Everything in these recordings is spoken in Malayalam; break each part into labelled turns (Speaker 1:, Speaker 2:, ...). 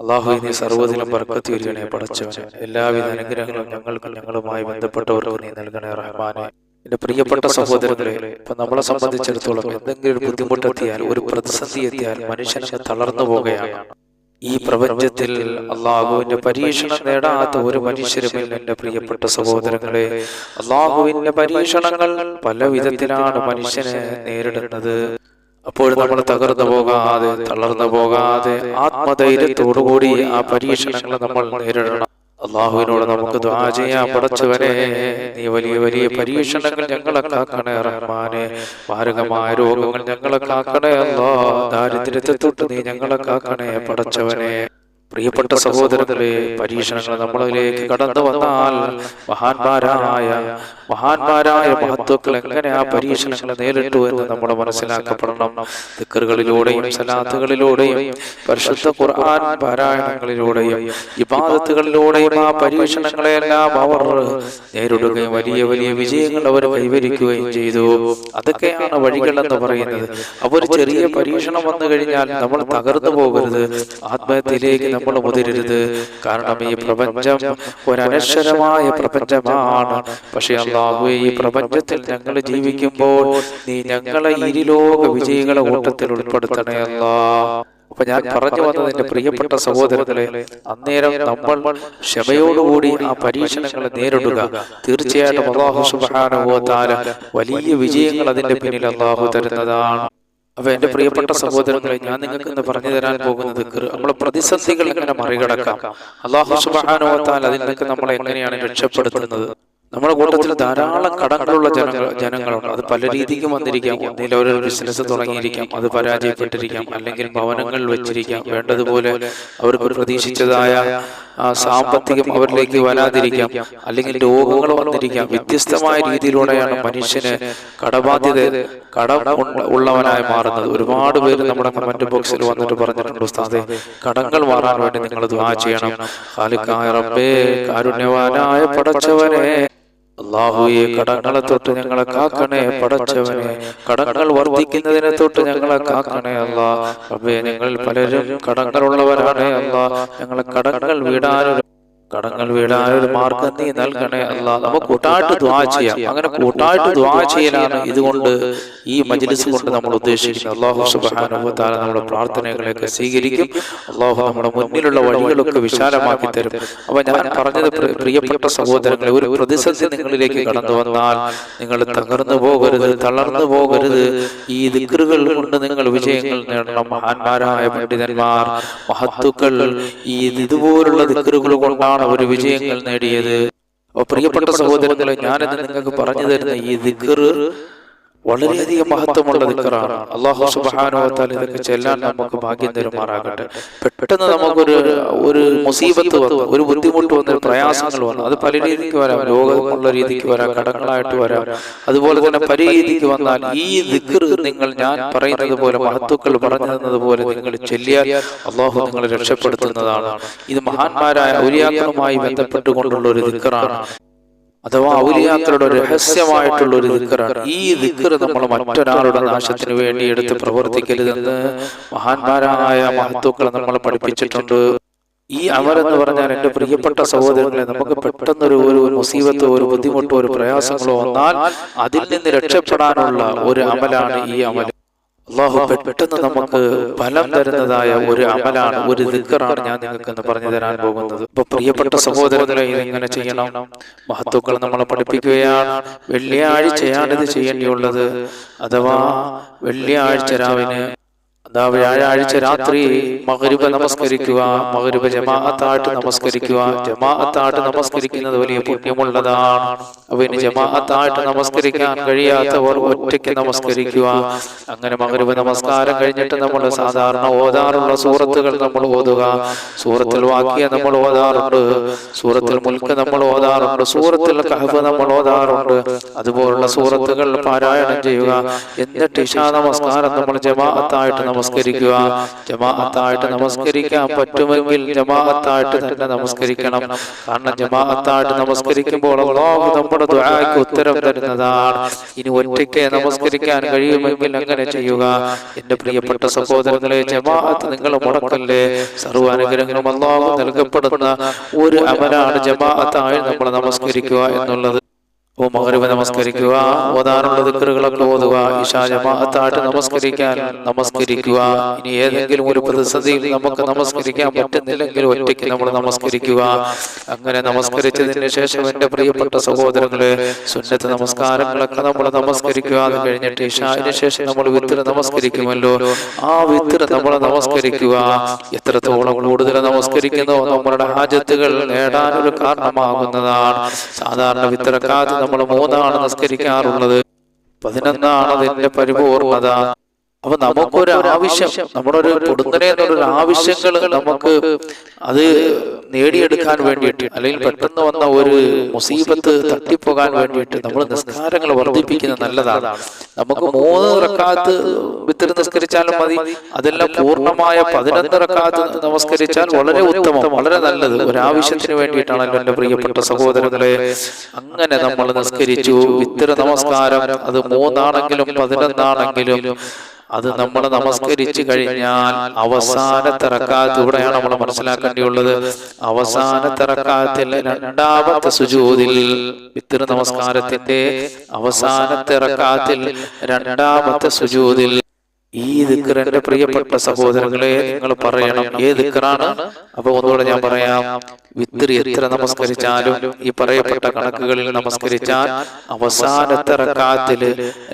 Speaker 1: അള്ളാഹു നീ സർവദിന പറക്കത്തി ഒരുവിനെ പടച്ചവനെ എല്ലാവിധ അനുഗ്രഹങ്ങളും ഞങ്ങൾക്കും ഞങ്ങളുമായി ബന്ധപ്പെട്ടവർക്ക് നീ നൽകണേ റഹ്മാനെ. എന്റെ പ്രിയപ്പെട്ട സഹോദരങ്ങളെ ഇപ്പൊ നമ്മളെ സംബന്ധിച്ചിടത്തോളം എന്തെങ്കിലും ബുദ്ധിമുട്ടെത്തിയാൽ ഒരു പ്രതിസന്ധി എത്തിയാൽ മനുഷ്യനെ തളർന്നു പോകുകയാണ് ഈ പ്രപഞ്ചത്തിൽ അള്ളാഹുവിന്റെ പരീക്ഷണം നേടാത്ത ഒരു മനുഷ്യരുമില്ല എന്റെ പ്രിയപ്പെട്ട സഹോദരങ്ങളെ. അള്ളാഹുവിന്റെ പരീക്ഷണങ്ങൾ പല വിധത്തിലാണ് മനുഷ്യനെ നേരിടുന്നത്. അപ്പോൾ നമ്മൾ തകർന്നു പോകാതെ തളർന്നു പോകാതെ ആത്മധൈര്യത്തോടുകൂടി ആ പരീക്ഷണങ്ങളെ നമ്മൾ നേരിടണം. അള്ളാഹുവിനോട് നമുക്ക് ദ്വാ പടച്ചവനെ നീ വലിയ വലിയ പരീക്ഷണങ്ങൾ ഞങ്ങളെ കാക്കണേ റഹ്മാനെ. മാരകമായ രോഗങ്ങൾ ഞങ്ങളെ കാക്കണേ അല്ലോ ദാരിദ്ര്യത്തെ തൊട്ട് നീ ഞങ്ങളെ കാക്കണേ പടച്ചവനെ പ്രിയപ്പെട്ട സഹോദരങ്ങളെ പരീക്ഷണങ്ങൾ നമ്മളിലേക്ക് കടന്നു വന്നാൽ മഹാന്മാരായ മഹാന്മാരായ മഹത്വക്കൾ എങ്ങനെ ആ പരീക്ഷണങ്ങളെ നേരിട്ടു എന്ന് നമ്മൾ മനസ്സിലാക്കപ്പെടണം. തിക്കറുകളിലൂടെയും സലാത്തുകളിലൂടെയും പരിശുദ്ധ ഖുർആൻ പാരായണങ്ങളിലൂടെയും ഇബാദത്തുകളിലൂടെയും ആ പരീക്ഷണങ്ങളെല്ലാം അവർ നേരിടുകയും വലിയ വലിയ വിജയങ്ങൾ അവർ കൈവരിക്കുകയും ചെയ്തു. അതൊക്കെയാണ് വഴികൾ എന്ന് പറയുന്നത്. അവർ ചെറിയ പരീക്ഷണം വന്നു കഴിഞ്ഞാൽ നമ്മൾ തകർന്നു പോകരുത്. ആത്മഹത്യയിലേക്ക് നമ്മൾ മുതിരരുത്. കാരണം ഈ പ്രപഞ്ചം ഒരനശ്വരമായ പ്രപഞ്ചമാണ്. പക്ഷെ അള്ളാഹു ഈ പ്രപഞ്ചത്തിൽ ഞങ്ങൾ ജീവിക്കുമ്പോൾ നീ ഞങ്ങളെ ഇരുലോക വിജയികളെ കൂട്ടത്തിൽ ഉൾപ്പെടുത്തണേ അല്ലാ. അപ്പൊ ഞാൻ പറഞ്ഞു വന്നത് എന്റെ പ്രിയപ്പെട്ട സഹോദരങ്ങളെ അന്നേരം നമ്മൾ ക്ഷമയോടുകൂടി ആ പരീക്ഷണങ്ങളെ നേരിടുക. തീർച്ചയായിട്ടും അള്ളാഹു സുബാനുഭവത്താല വലിയ വിജയങ്ങൾ അതിന്റെ പിന്നിൽ അള്ളാഹു തരുന്നതാണ്. അപ്പൊ എന്റെ പ്രിയപ്പെട്ട സഹോദരങ്ങളെ ഞാൻ നിങ്ങൾക്ക് ഇന്ന് പറഞ്ഞു തരാൻ പോകുന്നത് നമ്മളെ പ്രതിസന്ധികൾ എങ്ങനെ മറികടക്കാം. അള്ളാഹു സുബാനോത്താൽ അതിൽ നിന്നൊക്കെ നമ്മളെ എങ്ങനെയാണ് രക്ഷപ്പെടുത്തുന്നത്? നമ്മുടെ കൂട്ടത്തിൽ ധാരാളം കടങ്ങളുള്ള ജനങ്ങൾ ജനങ്ങളുണ്ട് അത് പല രീതിക്കും വന്നിരിക്കാം. ഒന്നിൽ ഓരോ ബിസിനസ് തുടങ്ങിയിരിക്കാം. അത് പരാജയപ്പെട്ടിരിക്കാം. അല്ലെങ്കിൽ ഭവനങ്ങളിൽ വെച്ചിരിക്കാം. വേണ്ടതുപോലെ അവർക്ക് പ്രതീക്ഷിച്ചതായ സാമ്പത്തികം അവരിലേക്ക് വരാതിരിക്കാം അല്ലെങ്കിൽ രോഗങ്ങൾ വന്നിരിക്കാം. വ്യത്യസ്തമായ രീതിയിലൂടെയാണ് മനുഷ്യന് കടബാധ്യത കട ഉള്ളവനായി മാറുന്നത്. ഒരുപാട് പേര് നമ്മുടെ കമന്റ് ബോക്സിൽ വന്നിട്ട് പറഞ്ഞിട്ടുണ്ട് ഉസ്താദെ കടങ്ങൾ മാറാൻ വേണ്ടി നിങ്ങൾ ദ്വാ ചെയ്യണം. ഖാലിക്കായ റബ്ബേ കാരുണ്യവാനായ പടച്ചവനെ അള്ളാഹുയെ കടങ്ങളെ തൊട്ട് ഞങ്ങളെ കാക്കണേ പടച്ചവനെ. കടങ്ങൾ വർദ്ധിക്കുന്നതിനെ തൊട്ട് ഞങ്ങളെ കാക്കണേ അല്ല. അബ്ബേ ഞങ്ങൾ പലരും കടങ്ങളുള്ളവരാണേ അല്ല. ഞങ്ങളെ കടങ്ങൾ വീടാനൊരു കടങ്ങൾ വീടാൻ ഒരു മാർഗം നീ നൽകണേ അല്ല നമുക്ക് കൂട്ടായിട്ട് ദ്വാ ചെയ്യാം. അങ്ങനെ കൂട്ടായിട്ട് ദ്വാ ചെയ്യലാണ് ഇതുകൊണ്ട് ഈ മജ്ലിസ് കൊണ്ട് നമ്മൾ ഉദ്ദേശിക്കുന്നത്. അള്ളാഹു സുബാനുഭവത്താല നമ്മുടെ പ്രാർത്ഥനകളെയൊക്കെ സ്വീകരിക്കും. അള്ളാഹു നമ്മുടെ മുന്നിലുള്ള വഴികളൊക്കെ വിശാലമാക്കി തരും. അപ്പൊ ഞാൻ പറഞ്ഞത് പ്രിയപ്പെട്ട സഹോദരങ്ങളെ ഒരു പ്രതിസന്ധി നിങ്ങളിലേക്ക് കടന്നു വന്നാൽ നിങ്ങൾ തകർന്നു പോകരുത് തളർന്നു പോകരുത്. ഈ ദിക്കറുകൾ കൊണ്ട് നിങ്ങൾ വിജയങ്ങൾ നേടണം. മഹാന്മാരായ പണ്ഡിതന്മാർ മഹത്തുക്കൾ ഈ ഇതുപോലുള്ള ദിക്കറുകൾ കൊണ്ടാണ് കൊണ്ടാണ് അവർ വിജയങ്ങൾ നേടിയത്. അപ്പൊ പ്രിയപ്പെട്ട സഹോദരങ്ങളെ ഞാനിന്ന് നിങ്ങൾക്ക് പറഞ്ഞു തരുന്ന ഈ ദിക്കർ വളരെയധികം മഹത്വമുള്ള ദിക്കറാണ് അള്ളാഹു സുബാനുഭവത്താൽ ഇതൊക്കെ ചെല്ലാൻ നമുക്ക് ഭാഗ്യം തരുമാറാകട്ടെ. പെട്ടെന്ന് നമുക്കൊരു ഒരു മുസീബത്ത് വന്നു ഒരു ബുദ്ധിമുട്ട് വന്ന് പ്രയാസങ്ങൾ വന്നു അത് പല രീതിക്ക് വരാം. രോഗമുള്ള രീതിക്ക് വരാം. കടങ്ങളായിട്ട് വരാം. അതുപോലെ തന്നെ പല രീതിക്ക് വന്നാൽ ഈ ദിക്കർ നിങ്ങൾ ഞാൻ പറയുന്നത് പോലെ മഹത്വക്കൾ പറഞ്ഞു തന്നത് പോലെ നിങ്ങൾ ചെല്ലിയാൽ അള്ളാഹു നിങ്ങളെ രക്ഷപ്പെടുത്തുന്നതാണ്. ഇത് മഹാന്മാരായ ഔലിയാക്കളുമായി ബന്ധപ്പെട്ടുകൊണ്ടുള്ള ഒരു ദിക്കറാണ് അഥവാ ഔലിയാക്കളുടെ രഹസ്യമായിട്ടുള്ള ഒരു ദിക്കറാണ് ഈ ദിക്കർ നമ്മൾ മറ്റൊരാളുടെ നാശത്തിന് വേണ്ടി എടുത്ത് പ്രവർത്തിക്കരുതെന്ന് മഹാന്മാരായ മഹത്വക്കളെ നമ്മൾ പഠിപ്പിച്ചിട്ടുണ്ട്. ഈ അമരെന്ന് പറഞ്ഞാൽ എന്റെ പ്രിയപ്പെട്ട സഹോദരങ്ങളെ നമുക്ക് പെട്ടെന്നൊരു ഒരു മുസീബത്തോ ഒരു ബുദ്ധിമുട്ടോ ഒരു പ്രയാസങ്ങളോ വന്നാൽ അതിൽ നിന്ന് രക്ഷപ്പെടാനുള്ള ഒരു അമലാണ് ഈ അമൽ അള്ളാഹു പെട്ടെന്ന് നമുക്ക് ഫലം തരുന്നതായ ഒരു അമലാണ് ഒരു ദിക്കറാണ് ഞാൻ നിങ്ങൾക്ക് എന്ന് പറഞ്ഞു തരാൻ പോകുന്നത്. ഇപ്പൊ പ്രിയപ്പെട്ട സഹോദരങ്ങളെ ഇതെങ്ങനെ ചെയ്യണം. മഹത്വക്കൾ നമ്മളെ പഠിപ്പിക്കുകയാണ്. വെള്ളിയാഴ്ചയാണ് ഇത് ചെയ്യേണ്ടിയുള്ളത്. അഥവാ വെള്ളിയാഴ്ച രാവിലെ വ്യാഴാഴ്ച രാത്രി മകരുബ നമസ്കരിക്കുക മകരുബ ജമാഅത്തായിട്ട് നമസ്കരിക്കുക ജമാഅത്തായിട്ട് നമസ്കരിക്കുന്നത് വലിയ പുണ്യമുള്ളതാണ്. അവന് ജമാഅത്തായിട്ട് നമസ്കരിക്കാൻ കഴിയാത്തവർ ഒറ്റയ്ക്ക് നമസ്കരിക്കുക. അങ്ങനെ മകരുബ നമസ്കാരം കഴിഞ്ഞിട്ട് നമ്മൾ സാധാരണ ഓതാറുള്ള സൂറത്തുകൾ നമ്മൾ ഓതുക. സൂറത്തിൽ വാക്കിയ നമ്മൾ ഓതാറുണ്ട്. സൂറത്തിൽ മുൽക്ക് നമ്മൾ ഓതാറുണ്ട്. സൂറത്തിൽ കഹഫ് നമ്മൾ ഓതാറുണ്ട്. അതുപോലുള്ള സൂറത്തുകൾ പാരായണം ചെയ്യുക. എന്നിട്ട് ഇഷാ നമസ്കാരം നമ്മൾ ജമാഅത്തായിട്ട് നമസ്കരിക്കുക. നമസ്കരിക്കുക. ജമാഅത്തായിട്ട് നമസ്കരിക്കാൻ പറ്റുമെങ്കിൽ ജമാഅത്തായിട്ട് തന്നെ നമസ്കരിക്കണം. കാരണം ജമാഅത്തായിട്ട് നമസ്കരിക്കുമ്പോൾ അള്ളാഹു നമ്മുടെ ദുആക്ക് ഉത്തരം തരുന്നതാണ്. ഇനി ഒറ്റയ്ക്ക് നമസ്കരിക്കാൻ കഴിയുമെങ്കിൽ അങ്ങനെ ചെയ്യുക. എന്റെ പ്രിയപ്പെട്ട സഹോദരങ്ങളെ ജമാഅത്ത് നിങ്ങൾ മുടക്കല്ലേ? സർവ അനുഗ്രഹങ്ങളും അള്ളാഹു നൽകപ്പെടുന്ന ഒരു അമലാണ് ജമാഅത്തായി നമ്മൾ നമസ്കരിക്കുക എന്നുള്ളത്. ഓ മകരുവ നമസ്കരിക്കുക. ഓതാറുള്ള ദിക്കറുകളൊക്കെ ഓതുക. ഇഷാ ജമാഅത്തായിട്ട് നമസ്കരിക്കാൻ നമസ്കരിക്കുക. ഇനി ഏതെങ്കിലും ഒരു പ്രതിസന്ധിയിൽ നമുക്ക് നമസ്കരിക്കാൻ പറ്റുന്നില്ലെങ്കിൽ ഒറ്റയ്ക്ക് നമ്മൾ നമസ്കരിക്കുക. അങ്ങനെ നമസ്കരിച്ചതിന് ശേഷം എന്റെ പ്രിയപ്പെട്ട സഹോദരങ്ങളെ സുന്നത്ത് നമസ്കാരങ്ങളൊക്കെ നമ്മൾ നമസ്കരിക്കുക. അത് കഴിഞ്ഞിട്ട് ഇഷാന് ശേഷം നമ്മൾ വിത്തിര നമസ്കരിക്കുമല്ലോ. ആ വിത്തിര നമ്മൾ നമസ്കരിക്കുക. എത്രത്തോളം കൂടുതൽ നമസ്കരിക്കുന്നോ നമ്മളുടെ ഹാജത്തുകൾ നേടാനൊരു കാരണമാകുന്നതാണ്. സാധാരണ വിത്തിറക്കാത്ത നമ്മൾ മൂന്നാണ് നമസ്കരിക്കാറുള്ളത് പതിനൊന്നാണ് അതിന്റെ പരിപൂർണത. അപ്പൊ നമുക്കൊരു ആവശ്യം നമ്മുടെ ഒരു പൊടുന്നനെ എന്നുള്ളൊരു ആവശ്യങ്ങൾ നമുക്ക് അത് നേടിയെടുക്കാൻ വേണ്ടിയിട്ട് അല്ലെങ്കിൽ പെട്ടെന്ന് വന്ന ഒരു മുസീബത്ത് തട്ടിപ്പോകാൻ വേണ്ടിയിട്ട് നമ്മൾ നിസ്കാരങ്ങൾ വർദ്ധിപ്പിക്കുന്നത് നല്ലതാണ്. നമുക്ക് മൂന്ന് റക്കാത്ത് വിത്തിരി നിസ്കരിച്ചാലും മതി. അതെല്ലാം പൂർണമായ പതിനൊന്ന് റക്കാത്ത് നമസ്കരിച്ചാൽ വളരെ ഉത്തമം വളരെ നല്ലത്. ഒരു ആവശ്യത്തിന് വേണ്ടിയിട്ടാണല്ലോ എന്റെ പ്രിയപ്പെട്ട സഹോദരങ്ങളെ. അങ്ങനെ നമ്മൾ നിസ്കരിച്ചു വിത്തിര നമസ്കാരം അത് മൂന്നാണെങ്കിലും പതിനൊന്നാണെങ്കിലും അത് നമ്മൾ നമസ്കരിച്ചു കഴിഞ്ഞാൽ അവസാനത്തെ റക്കാത്ത് ഇവിടെയാണ് നമ്മൾ മനസ്സിലാക്കേണ്ടിയുള്ളത്. അവസാനത്തെ റക്കാത്തിൽ രണ്ടാമത്തെ സുജൂതിൽ വിത്തിർ നമസ്കാരത്തിന്റെ അവസാനത്തെ റക്കാത്തിൽ രണ്ടാമത്തെ സുജൂതിൽ ഈ ദിക്കർ എന്റെ പ്രിയപ്പെട്ട സഹോദരങ്ങളെ നിങ്ങൾ പറയണം. ഏത് ദിക്കറാണ്? അപ്പൊ ഒന്നുകൂടെ ഞാൻ പറയാം. വിത്തിരി എത്ര നമസ്കരിച്ചാലും ഈ പറയപ്പെട്ട കണക്കുകളിൽ നമസ്കരിച്ചാൽ അവസാനത്തെ റക്കാത്തിൽ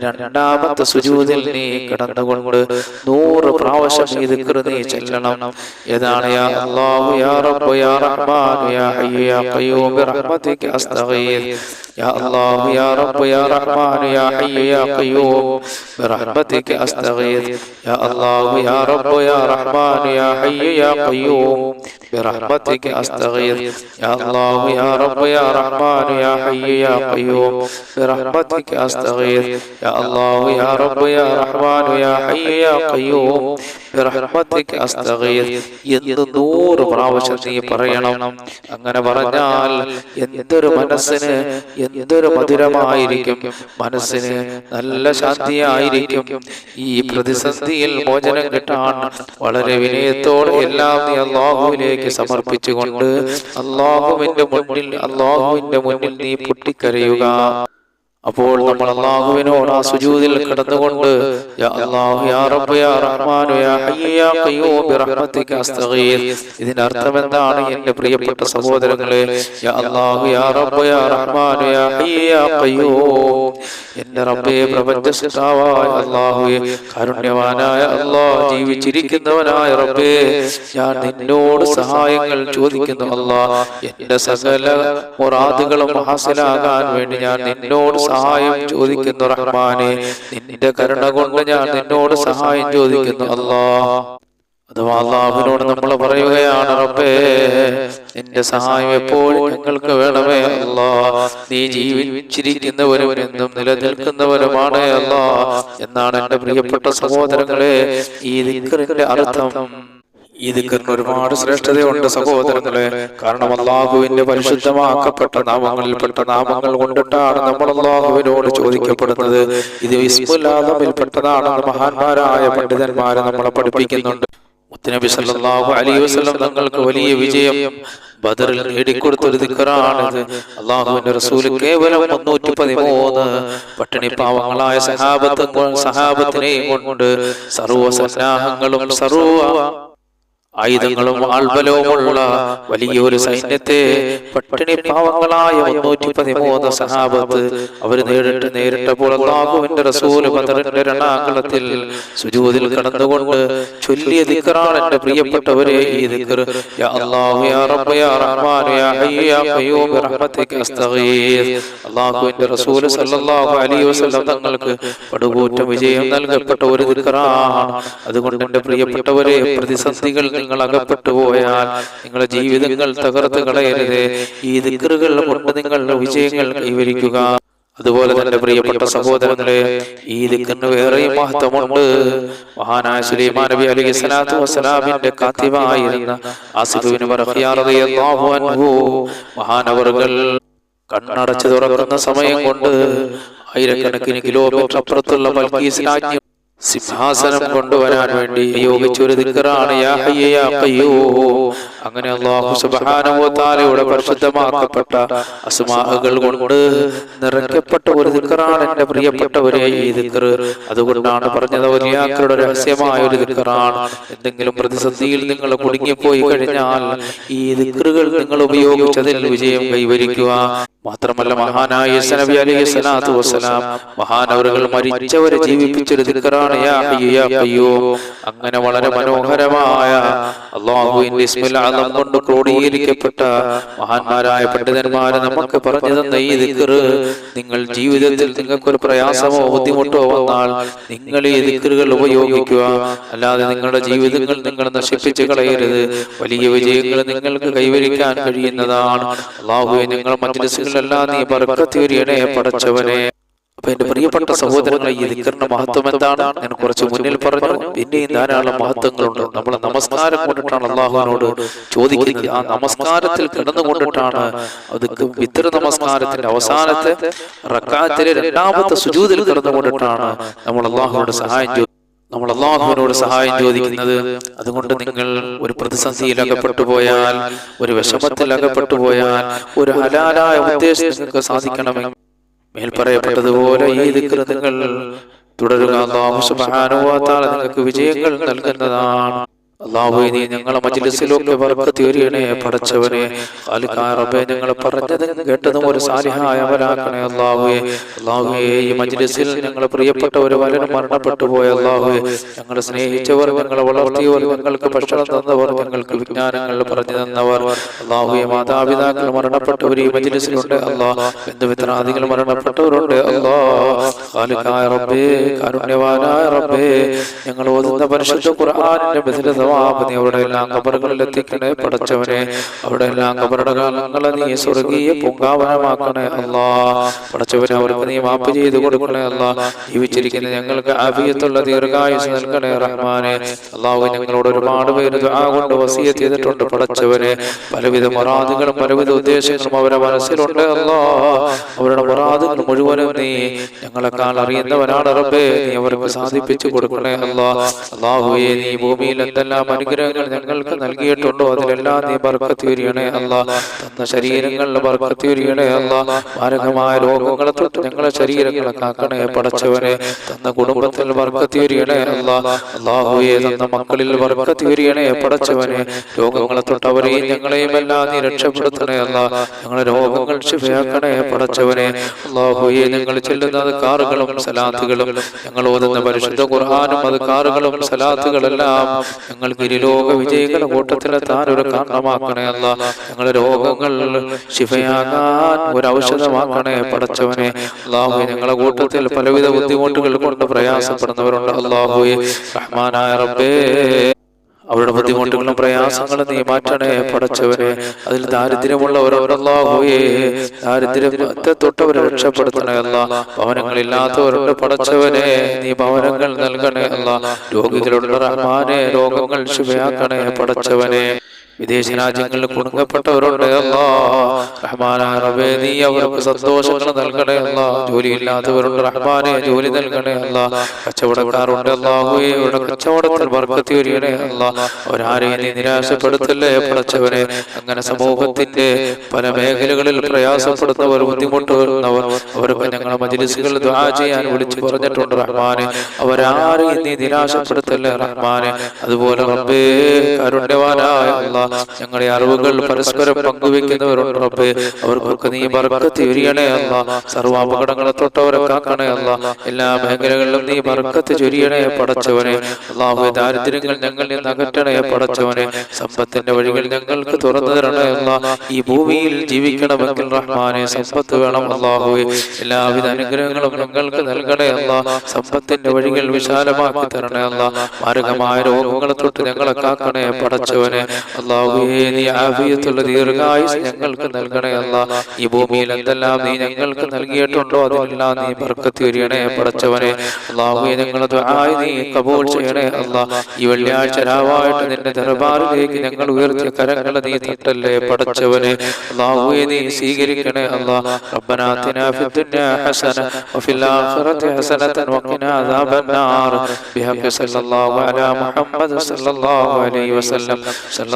Speaker 1: രണ്ടാമത്തെ സുജൂതിൽ നീ കിടന്നുകൊണ്ട് നൂറ് പ്രാവശ്യം ഈ ദിക്കർ നീ ചെല്ലണം. ഏതാണ്? യാ അല്ലാഹു യാ യാ റഹ്മാൻ യാ യാ അസ്തഗീർ യാ അല്ലാഹു യാ റബ്ബ് യാ റഹ്മാൻ യാ ഹയ്യു യാ ഖയ്യൂം ബിറഹ്മതിക അസ്തഗീർ യാ അല്ലാഹു യാ റബ്ബ് യാ റഹ്മാൻ യാ ഹയ്യു യാ ഖയ്യൂം برحمتك أستغيث يا الله يا رب يا رحمن يا حي يا قيوم برحمتك أستغيث يا الله يا رب يا رحمن يا حي يا قيوم برحمتك أستغيث എന്ന് നൂറ് പ്രാവശ്യം നീ പറയണം അങ്ങനെ പറഞ്ഞാൽ എന്തൊരു മനസ്സിന് എന്തൊരു മധുരമായിരിക്കും. മനസ്സിന് നല്ല ശാന്തിയായിരിക്കും. ഈ പ്രതിസന്ധിയിൽ മോചനം കിട്ടാൻ വളരെ വിനയത്തോടെ എല്ലാം നീ അള്ളാഹുവിലേക്ക് സമർപ്പിച്ചുകൊണ്ട് അള്ളാഹുവിന്റെ മുന്നിൽ അള്ളാഹുവിന്റെ മുന്നിൽ നീ പൊട്ടിക്കരയുക. അപ്പോൾ നമ്മൾ അള്ളാഹുവിനോട് ആ സുജൂതിൽ കിടന്നുകൊണ്ട് ഇതിന്റെ അർത്ഥം എന്താണ് എന്റെ പ്രിയപ്പെട്ട സഹോദരങ്ങളെ? എന്റെ റബ്ബേ പ്രപഞ്ച സൃഷ്ടാവായ അല്ലാഹുവേ കാരുണ്യവാനായ അള്ളാഹ് ജീവിച്ചിരിക്കുന്നവനായ റബ്ബേ ഞാൻ നിന്നോട് സഹായങ്ങൾ ചോദിക്കുന്നു അള്ളാഹ്. എന്റെ സകല മുറാദുകളും ഹാസിലാകാൻ വേണ്ടി ഞാൻ നിന്നോട് സഹായം ചോദിക്കുന്നു റഹ്മാനെ. നിന്റെ കരുണ കൊണ്ട് ഞാൻ നിന്നോട് സഹായം ചോദിക്കുന്നു. അല്ലാ. അഥവാ അള്ളാഹുവിനോട് നമ്മൾ പറയുകയാണ് റബ്ബേ നിന്റെ സഹായം എപ്പോഴും ഞങ്ങൾക്ക് വേണമേ അല്ലാ. നീ ജീവിച്ചിരിക്കുന്നവരും എന്നും നിലനിൽക്കുന്നവരുമാണ് അല്ലാ. എന്നാണ് എന്റെ പ്രിയപ്പെട്ട സഹോദരങ്ങളെ ഈ ദിക്കറിന്റെ അർത്ഥം. ഈ ദിക്കറിന് ഒരുപാട് ശ്രേഷ്ഠതയുണ്ട് സഹോദരങ്ങളെ. കാരണം അള്ളാഹുവിന്റെ പരിശുദ്ധമാക്കപ്പെട്ട നാമങ്ങളിൽപ്പെട്ട നാമങ്ങൾ കൊണ്ടിട്ടാണ് നമ്മൾ അള്ളാഹുവിനോട് ചോദിക്കപ്പെടുന്നത്. ഇത് വിസ്മുല്ലാദമിൽപ്പെട്ടതാണെന്ന് മഹാന്മാരായ പണ്ഡിതന്മാരെ നമ്മളെ പഠിപ്പിക്കുന്നുണ്ട്. മുത്തനബി സല്ലല്ലാഹു അലൈഹി വസല്ലം തങ്ങൾക്ക് വലിയ വിജയം ബദറിൽ നേടിക്കൊടുത്ത ഒരു ദിക്കറാണിത്. അള്ളാഹുവിന്റെ റസൂൽ കേവലം മുന്നൂറ്റി പതിമൂന്ന് പട്ടിണി പാവങ്ങളായ സഹാബത്ത് സഹാബത്തിനെയും കൊണ്ട് സർവ സന്നാഹങ്ങളും സർവ ആയുധങ്ങളും ആൾബലവുമുള്ള വലിയൊരു സൈന്യത്തെ പട്ടിണി പാവങ്ങളായ മുന്നൂറ്റി പതിമൂന്ന് സഹാബത്ത് അവർ നേരിട്ട് നേരിട്ടപ്പോൾ അള്ളാഹുവിന്റെ റസൂൽ ബദറിന്റെ രണാങ്കളത്തിൽ സുജൂദിൽ കടന്നുകൊണ്ട് ചൊല്ലിയ ദിക്കറാണ് എന്റെ പ്രിയപ്പെട്ടവരെ ഈ ദിക്കർ അള്ളാഹുവിന്റെ റസൂൽ സല്ലല്ലാഹു അലൈഹി വസല്ലം തങ്ങൾക്ക് പടുകൂറ്റ വിജയം നൽകപ്പെട്ട ഒരു ദിക്കറാണ് അതുകൊണ്ട് എന്റെ പ്രിയപ്പെട്ടവരെ പ്രതിസന്ധികൾ നിങ്ങൾ അകപ്പെട്ടു പോയാൽ നിങ്ങളുടെ ജീവിതങ്ങൾ തകർത്ത് കളയരുത്. ഈ ദിക്കറുകൾ കൊണ്ട് നിങ്ങളുടെ വിജയങ്ങൾ കൈവരിക്കുക. അതുപോലെ തന്നെ പ്രിയപ്പെട്ട സഹോദരങ്ങളെ ഈ ദിക്കറിന് വേറെയും മഹത്വമുണ്ട്. മഹാനായ സുലൈമാൻ നബി അലൈഹി സ്വലാത്തു വസ്സലാമിന്റെ കാത്തിവായിരുന്ന ആസിഫുവിന് മഹാനവറുകൾ കണ്ണടച്ചു തുറക്കുന്ന സമയം കൊണ്ട് ആയിരക്കണക്കിന് കിലോമീറ്റർ അപ്പുറത്തുള്ള ബൽക്കീസ് സിംഹാസനം കൊണ്ടുവരാൻ വേണ്ടി നിയോഗിച്ചൊരു ദിക്കറാണ്. അങ്ങനെ അള്ളാഹു പരിശുദ്ധമാക്കപ്പെട്ട അസുമാഹകൾ കൊണ്ട് നിറയ്ക്കപ്പെട്ട ഒരു ദിക്കറാണ് എന്റെ പ്രിയപ്പെട്ടവരെ ഈ ദിക്കർ അതുകൊണ്ടാണ് പറഞ്ഞത് വലിയാക്കളുടെ രഹസ്യമായ ഒരു ദിക്കറാണ്. എന്തെങ്കിലും പ്രതിസന്ധിയിൽ നിങ്ങൾ കുടുങ്ങിപ്പോയി കഴിഞ്ഞാൽ ഈ ദിക്കറുകൾ നിങ്ങൾ ഉപയോഗിച്ചതിൽ വിജയം കൈവരിക്കുക. മാത്രമല്ല മഹാനായ നബി അലൈഹി സ്വലാത്തു വസ്സലാം മഹാനവറുകൾ മരിച്ചവരെ ജീവിപ്പിച്ചൊരു ദിക്കറാണ് യാ ഹയ്യു യാ ഖയ്യൂം. അങ്ങനെ വളരെ മനോഹരമായ അള്ളാഹുവിന്റെ ഇസ്മുൽ അസം കൊണ്ട് ക്രോഡീകരിക്കപ്പെട്ട മഹാന്മാരായ പണ്ഡിതന്മാരെ നമുക്ക് പറഞ്ഞു തന്ന ഈ ദിക്കറ് നിങ്ങൾ ജീവിതത്തിൽ നിങ്ങൾക്കൊരു പ്രയാസമോ ബുദ്ധിമുട്ടോ വന്നാൽ നിങ്ങൾ ഈ ദിക്കറുകൾ ഉപയോഗിക്കുക. അല്ലാതെ നിങ്ങളുടെ ജീവിതങ്ങൾ നിങ്ങൾ നശിപ്പിച്ചു കളയരുത്. വലിയ വിജയങ്ങൾ നിങ്ങൾക്ക് കൈവരിക്കാൻ കഴിയുന്നതാണ്. അള്ളാഹുവെ നിങ്ങൾ മജ്ലിസുകളെല്ലാം നീ ബർക്കത്തിയൊരിയണേ പടച്ചവനെ. അപ്പൊ എന്റെ പ്രിയപ്പെട്ട സഹോദരങ്ങളെ ഈ ദിക്കറിന്റെ മഹത്വം എന്താണ്? ഞാൻ കുറച്ച് മുന്നിൽ പറഞ്ഞു. പിന്നെയും ധാരാളം മഹത്വങ്ങളുണ്ട്. നമ്മൾ നമസ്കാരം കൊണ്ടിട്ടാണ് അള്ളാഹുവിനോട് ചോദിക്കുന്നത്. ആ നമസ്കാരത്തിൽ കിടന്നുകൊണ്ടിട്ടാണ് അത് വിത്തര നമസ്കാരത്തിന്റെ അവസാനത്തെ റക്കാത്തിലെ രണ്ടാമത്തെ സുജൂതിൽ കിടന്നുകൊണ്ടിട്ടാണ് നമ്മൾ അള്ളാഹുവിനോട് സഹായം ചോദിക്കുന്നത്. നമ്മൾ അള്ളാഹുവിനോട് സഹായം ചോദിക്കുന്നത് അതുകൊണ്ട് നിങ്ങൾ ഒരു പ്രതിസന്ധിയിൽ അകപ്പെട്ടു പോയാൽ ഒരു വിഷമത്തിൽ അകപ്പെട്ടു പോയാൽ ഒരു ഹലാലായ ഉദ്ദേശം നിങ്ങൾക്ക് സാധിക്കണമെങ്കിൽ മേൽ പറയപ്പെട്ടതുപോലെ ഈ ദിക്കൃതങ്ങൾ തുടരുക. നിങ്ങൾക്ക് വിജയങ്ങൾ നൽകുന്നതാണ് അള്ളാഹു നീ ഞങ്ങളെ മജ്ലിസിലൊക്കെ ബർക്കത്ത് വരികണേ പടച്ചവനെ റബ്ബേ ഞങ്ങൾ പറഞ്ഞതും കേട്ടതും ഒരു സാലിഹായ അമലാക്കണേ അള്ളാഹുവേ. അള്ളാഹുവേ. ഈ മജ്ലിസിൽ ഞങ്ങൾ പ്രിയപ്പെട്ടവർ പലരും മരണപ്പെട്ടു പോയ അള്ളാഹുവേ. ഞങ്ങൾ സ്നേഹിച്ചവർ ഞങ്ങളെ വളർത്തിയവർ ഞങ്ങൾക്ക് ഭക്ഷണം തന്നവർ ഞങ്ങൾക്ക് വിജ്ഞാനങ്ങൾ പറഞ്ഞു തന്നവർ. അള്ളാഹുവെ മാതാപിതാക്കൾ മരണപ്പെട്ടവർ ഈ മജ്ലിസിലുണ്ട്. അള്ളാഹ് ബന്ധുമിത്രാദികൾ മരണപ്പെട്ടവരുണ്ട്. അള്ളാഹ് കാരുണ്യവാനായ റബ്ബേ ഞങ്ങൾ ഓതുന്ന പരിശുദ്ധ ഖുർആനിന്റെ ബദില സവാബ് നീ അവരുടെ എല്ലാം കബറുകളിൽ എത്തിക്കണേ പടച്ചവനെ. അവരുടെ എല്ലാം കബറുടെ കാലങ്ങളെ നീ സ്വർഗീയ പൂങ്കാവനമാക്കണേ അല്ലാ. പടച്ചവനെ അവർക്ക് നീ മാപ്പ് ചെയ്ത് കൊടുക്കണേ അല്ലാ. ജീവിച്ചിരിക്കുന്ന ഞങ്ങൾക്ക് ആഫിയത്തുള്ള ദീർഘായുസ് നൽകണേ റഹ്മാനെ. അള്ളാഹു ഞങ്ങളോട് ഒരുപാട് പേര് കൊണ്ട് വസിയത്ത് ചെയ്തിട്ടുണ്ട് പടച്ചവനെ. പലവിധ മറാദുകളും പലവിധ ഉദ്ദേശങ്ങളും അവരുടെ മനസ്സിലുണ്ട് അല്ലാ. അവരുടെ മറാദുകൾ മുഴുവനും നീ ഞങ്ങളെക്കാൾ അറിയുന്നവനാണ് റബ്ബേ. നീ അവർക്ക് സാധിപ്പിച്ചു കൊടുക്കണേ അല്ലാ. അള്ളാഹുവേ നീ ഭൂമിയിൽ എന്തെല്ലാം അനുഗ്രഹങ്ങൾ ഞങ്ങൾക്ക് നൽകിയിട്ടുണ്ടോ? അതിലെല്ലാം നീ ബർക്കത്ത് അല്ലാ. തന്ന ശരീരങ്ങളിൽ ബർക്കത്ത് അല്ലാ. മാരകമായ രോഗങ്ങളെ തൊട്ട് ഞങ്ങളെ ശരീരങ്ങളെ കാക്കണേ പടച്ചവനെ. തന്ന കുടുംബത്തിൽ ബർക്കത്ത് അല്ലാ. അള്ളാഹുവേ തന്ന മക്കളിൽ ബർക്കത്ത് പടച്ചവനെ. രോഗങ്ങളെ തൊട്ട് അവരെയും ഞങ്ങളെയും എല്ലാം നീ രക്ഷപ്പെടുത്തണേ അല്ല. ഞങ്ങളെ രോഗങ്ങൾ ശിഫയാക്കണേ പടച്ചവനെ. അള്ളാഹുയെ ഞങ്ങൾ ചെല്ലുന്നത് കാറുകളും സലാത്തുകളും. ഞങ്ങൾ ഓതുന്ന പരിശുദ്ധ ഖുർഹാനും അത് കാറുകളും സലാത്തുകളെല്ലാം ഞങ്ങൾക്ക് ഇരുലോക വിജയികളുടെ കൂട്ടത്തിലെത്താൻ ഒരു കാരണമാക്കണേ അല്ല. ഞങ്ങളുടെ രോഗങ്ങൾ ശിഫയാകാൻ ഒരു ഔഷധമാക്കണേ പടച്ചവനെ. അള്ളാഹു ഞങ്ങളുടെ കൂട്ടത്തിൽ പലവിധ ബുദ്ധിമുട്ടുകൾ കൊണ്ട് പ്രയാസപ്പെടുന്നവരുണ്ട്. അള്ളാഹു റഹ്മാനായ റബ്ബേ. അവരുടെ ബുദ്ധിമുട്ടുകളും പ്രയാസങ്ങളും നീ മാറ്റണേ പടച്ചവനെ അതിൽ ദാരിദ്ര്യമുള്ളവരുണ്ടല്ലാഹുയേ ദാരിദ്ര്യത്തെ തൊട്ടവരെ രക്ഷപ്പെടുത്തണേ അല്ല. ഭവനങ്ങളില്ലാത്തവരോട് പടച്ചവനെ നീ ഭവനങ്ങൾ നൽകണേ അല്ല. രോഗികളുടെ റഹ്മാനെ രോഗങ്ങൾ ശുഭയാക്കണേ പടച്ചവനെ വിദേശ രാജ്യങ്ങളിൽ കുടുങ്ങപ്പെട്ടവരുണ്ട് അല്ലാ. റഹ്മാനായ റബ്ബേ നീ അവർക്ക് സന്തോഷങ്ങൾ നൽകണേ അല്ല. ജോലിയില്ലാത്തവരുണ്ട് റഹ്മാനെ ജോലി നൽകണേ അല്ല. കച്ചവടക്കാരുണ്ട് അല്ലാഹുവേ അവരുടെ കച്ചവടത്തിൽ വർക്കത്തി വരികണേ അല്ല. അവരാരെയും നീ നിരാശപ്പെടുത്തല്ലേ പടച്ചവനെ? അങ്ങനെ സമൂഹത്തിന്റെ പല മേഖലകളിൽ പ്രയാസപ്പെടുന്നവർ ബുദ്ധിമുട്ടുന്നവർ അവർക്ക് ഞങ്ങളെ മജിലിസുകൾ ദ്വാ ചെയ്യാൻ വിളിച്ചു പറഞ്ഞിട്ടുണ്ട് റഹ്മാനെ. അവരാരെയും നീ നിരാശപ്പെടുത്തല്ലേ റഹ്മാനെ? അതുപോലെ റബ്ബേ കരുണ്യവാനായ അല്ലാ. ഞങ്ങളുടെ അറിവുകൾ പരസ്പരം പങ്കുവെക്കുന്നവരുണ്ട് അവർക്കൊക്കെ നീ ബർക്കത്ത് ചൊരിയണേ അല്ല. സർവ അപകടങ്ങളെ തൊട്ടവരെ കാക്കണേ അല്ല. എല്ലാ മേഖലകളിലും നീ ബർക്കത്ത് ചൊരിയണേ പടച്ചവനെ. അള്ളാഹു ദാരിദ്ര്യങ്ങൾ ഞങ്ങളിൽ നിന്ന് അകറ്റണേ പടച്ചവനെ. സമ്പത്തിന്റെ വഴികൾ ഞങ്ങൾക്ക് തുറന്നു തരണേ അല്ല. ഈ ഭൂമിയിൽ ജീവിക്കണമെങ്കിൽ റഹ്മാനെ സമ്പത്ത് വേണം അള്ളാഹുവെ എല്ലാവിധ അനുഗ്രഹങ്ങളും ഞങ്ങൾക്ക് നൽകണേ അല്ല. സമ്പത്തിന്റെ വഴികൾ വിശാലമാക്കി തരണേ അല്ല. മാരകമായ രോഗങ്ങളെ തൊട്ട് ഞങ്ങളെ കാക്കണേ പടച്ചവനെ. അല്ലാ അള്ളാഹുവേ നീ ആഫിയത്തുള്ള ദീർഘായുസ് ഞങ്ങൾക്ക് നൽകണേ അല്ല ഈ ഭൂമിയിൽ എന്തെല്ലാം നീ ഞങ്ങൾക്ക് നൽകിയിട്ടുണ്ടോ അതെല്ലാം നീ ബർക്കത്ത് വരികണേ പടച്ചവനെ അള്ളാഹുവെ ഞങ്ങളത് ആയി നീ കബൂൾ ചെയ്യണേ അല്ല ഈ വെള്ളിയാഴ്ച രാവായിട്ട് നിന്റെ ദർബാറിലേക്ക് ഞങ്ങൾ ഉയർത്തിയ കരങ്ങൾ നീ തട്ടല്ലേ പടച്ചവനെ അള്ളാഹുവെ നീ സ്വീകരിക്കണേ അല്ല ربنا آتنا في الدنيا حسنة وفي الآخرة حسنة وقنا عذاب النار بحق صلى الله على محمد صلى الله عليه وسلم صلى